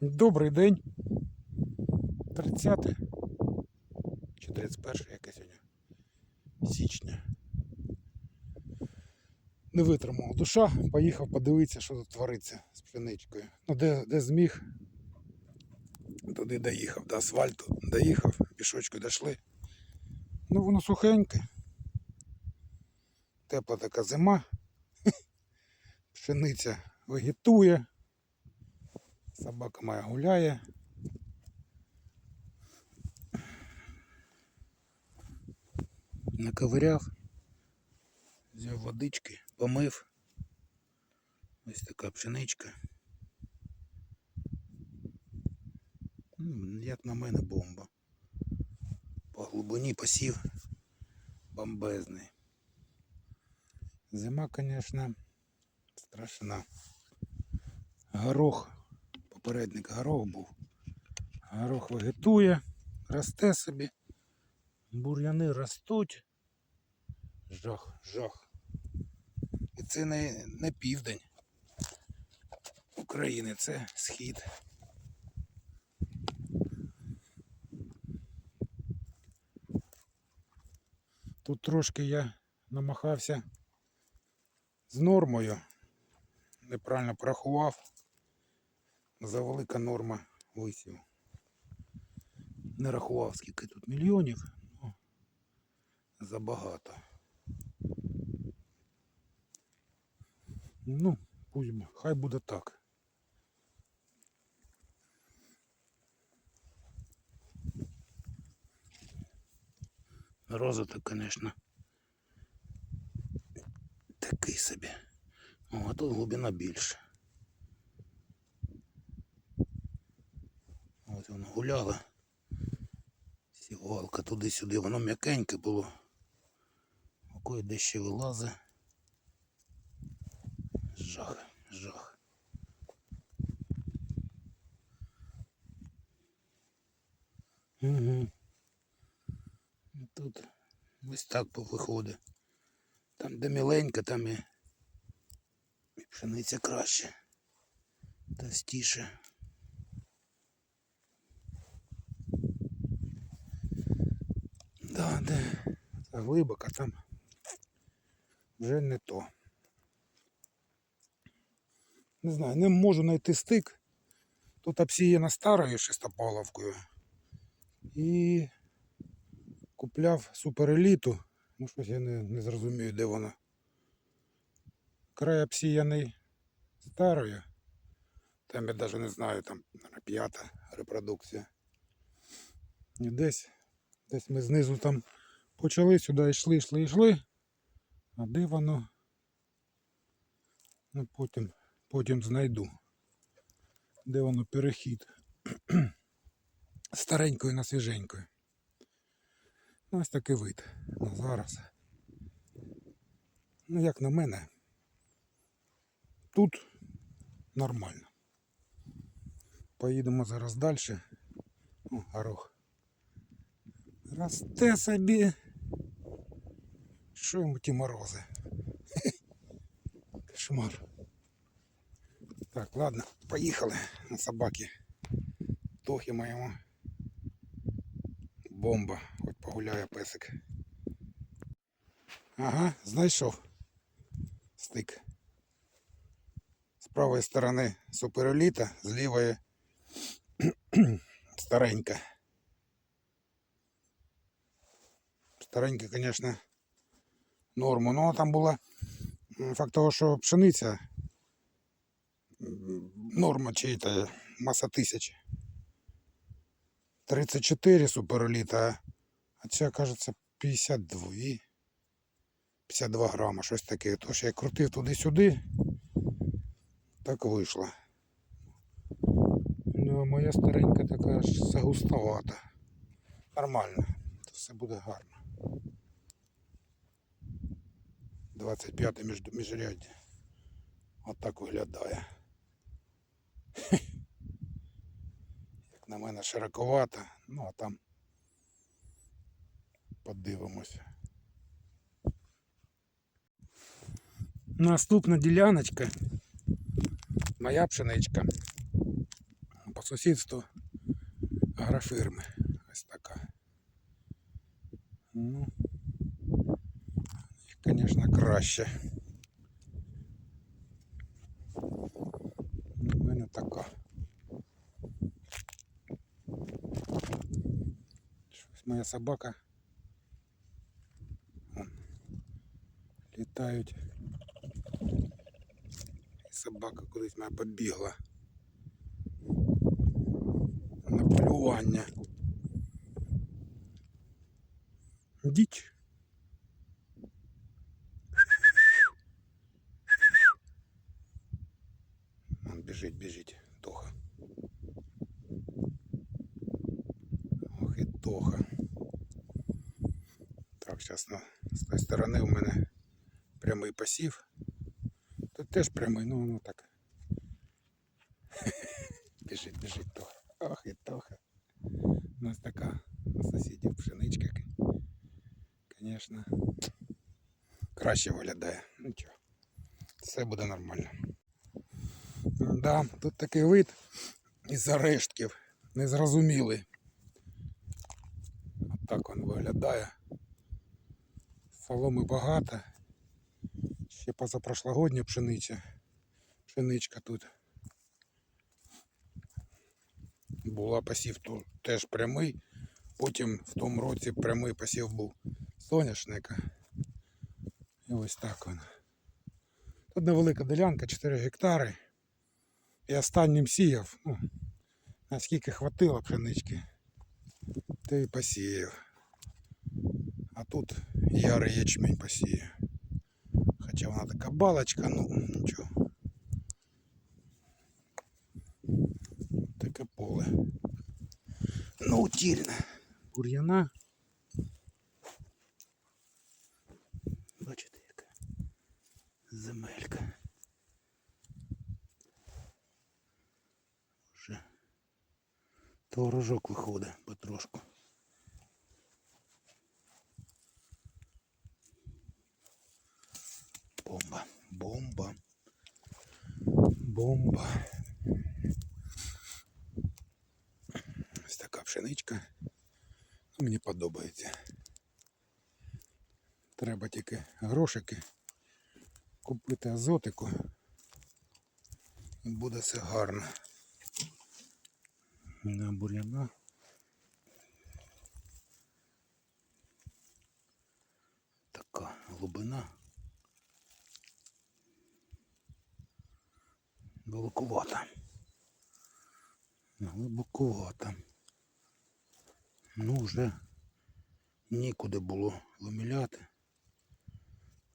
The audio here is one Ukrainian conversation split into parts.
Добрий день. 30 чи 31 яке сьогодні? Січня. Не витримав душа, поїхав подивитися, що тут твориться з пшеничкою. Ну, де, де зміг, туди доїхав, до асфальту доїхав, пішочку дійшли. Ну, воно сухеньке. Тепла така зима. Пшениця вегетує. Собака моя гуляє. Наковиряв, взяв водички, помив. Ось така пшеничка. Ну, Як на мене бомба. По глибині посів бомбезний. Зима, звісно, страшна. Горох, попередник горох був. Горох вегетує, росте собі. Бур'яни ростуть. Жах, жах. І це не, не південь України, це схід. Тут трошки я намахався з нормою. Неправильно порахував. Завелика норма висів. Не рахував, скільки тут мільйонів. Ну, забагато. Ну, пусть хай буде так. Розвиток, звісно, такий собі. О, а тут глибина більше. Ось воно гуляло. Сівалка туди-сюди, воно м'якеньке було. Окой де ще вилазить. Жах, жах. Угу. Тут ось так виходить. Там, де міленька, там і, і пшениця краще. Товстіше. Да, де це глибоко там вже не то. Не знаю, не можу знайти стик. Тут обсіяна старою шестопаловкою. І купляв супереліту. Ну щось я не, не зрозумію, де вона. Край обсіяний старою. Там я навіть не знаю, там п'ята репродукція. І десь, десь ми знизу там почали сюди йшли, йшли, йшли. А де воно? Ну потім, потім знайду. Де воно перехід? Старенькою на свіженькою. Ну, ось такий вид. Ну, зараз. Ну, як на мене, тут нормально. Поїдемо зараз далі. О, горох. Росте собі. Що йому ті морози? Кошмар. Так, ладно, поїхали на собаки. Тохи моєму. Бомба. От погуляє песик. Ага, знайшов. Стик. З правої сторони супереліта, з лівої старенька. Старенька, звісно, норму. Ну, там була факт того, що пшениця норма чиїта, маса тисяч. 34 супереліта, а ця, кажеться, 52. 52 грама, щось таке. Тож я крутив туди-сюди, так вийшло. Ну, моя старенька така ж загустовата. Нормально, то все буде гарно. 25 між, міжряддя. Отак виглядає. Як на мене широковато, ну а там подивимося. Наступна діляночка. Моя пшеничка. сусідству агрофірми. Ось така. Ну, звісно, краще. Ну, У мене така. Щось моя собака. Вон, літають. І собака кудись моя побігла. На полювання. Діч. Зараз на, з тої сторони у мене прямий посів. Тут теж прямий, ну воно так. Біжить, біжить Тоха. Ох і Тоха. У нас така у сусідів пшеничка. Звісно. Краще виглядає. Нічого. Все буде нормально. Да, тут такий вид із-за рештків. Незрозумілий. От так він виглядає. Соломи багато. Ще позапрошлогодня пшениця. Пшеничка тут. Була посів тут теж прямий. Потім в тому році прямий посів був соняшника. І ось так воно. Тут невелика ділянка, 4 гектари. І останнім сіяв, ну, наскільки хватило пшенички, то і посіяв. А тут ярий ячмінь посіяв. Хоча вона така балочка, ну нічого. Таке поле. Ну, утільне. Бур'яна. Бачите, яка земелька. Вже творожок виходить потрошку. Бомба, бомба. Ось така пшеничка. Ну, Мені подобається. Треба тільки грошики купити азотику. І буде все гарно. На бур'яна. Така глибина. Глибоковата. Глибоковата. Ну вже нікуди було виміляти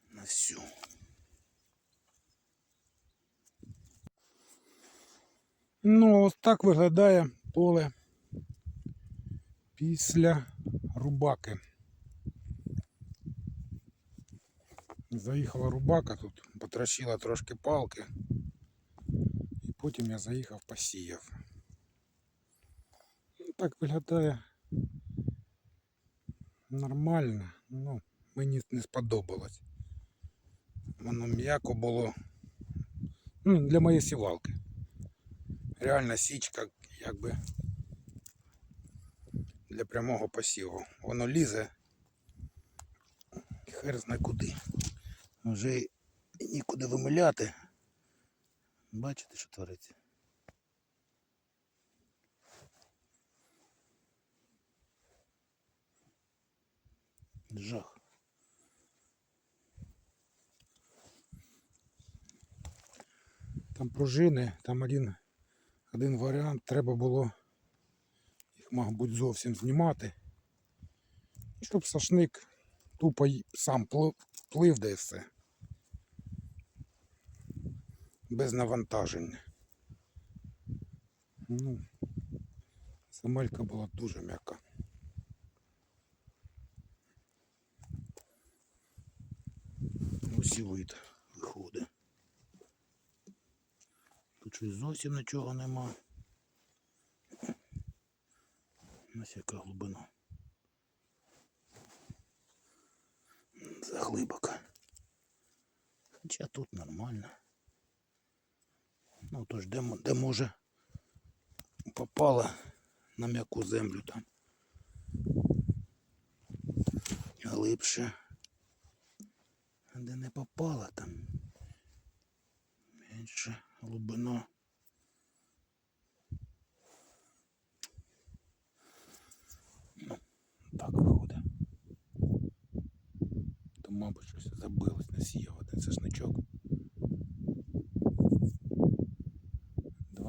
на всю. Ну, ось так виглядає поле після рубаки. Заїхала рубака тут, потрощила трошки палки. І потім я заїхав посіяв. Ну, Так виглядає нормально. Ну, мені не сподобалось. Воно м'яко було. Ну, для моєї сівалки. Реальна січка, якби для прямого посіву. Воно лізе. Хер зна куди. Вже нікуди вимиляти. Бачите, що твориться? Жах. Там пружини, там один, один варіант, треба було їх, мабуть, зовсім знімати. Щоб сашник тупо сам плив, плив де все. Без навантаження. Ну, земелька була дуже м'яка. Ось і вид виходить. Тут щось зовсім нічого нема. Ось яка глибина. Заглибока. Хоча тут нормально. Ну тож де, де може попала на м'яку землю там. Глибше. Де не попала там. Менше глибина. Ну, так виходить. То, мабуть, щось забилось, не сіяв один сошничок.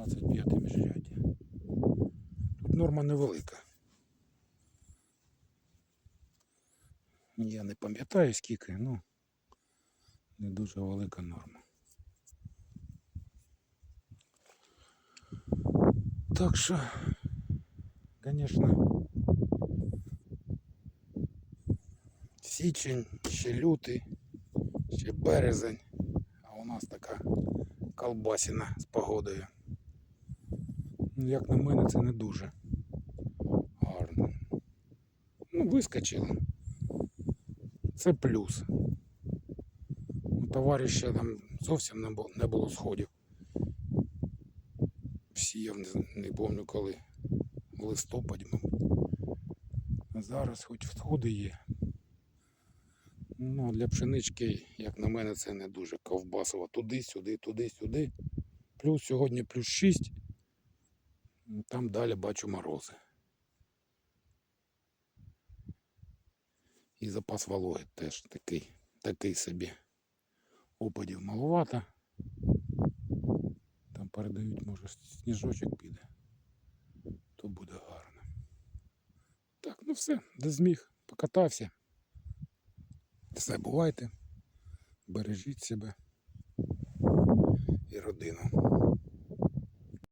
25 міжряддя. Тут норма невелика. Я не пам'ятаю скільки, ну не дуже велика норма. Так що, звісно, січень, ще лютий, ще березень, а у нас така колбасіна з погодою. Ну, як на мене, це не дуже гарно. Ну, вискочили. Це плюс. У товариша там зовсім не було, не було сходів. Сіяв, не, не пам'ятаю коли. В листопаді. А зараз хоч сходи є. Ну, для пшенички, як на мене, це не дуже ковбасово. Туди-сюди, туди-сюди. Плюс сьогодні плюс 6. Там далі бачу морози. І запас вологи теж такий, такий собі. Опадів маловато. Там передають, може, сніжочок піде. То буде гарно. Так, ну все, де зміг, покатався. Все, бувайте. Бережіть себе і родину.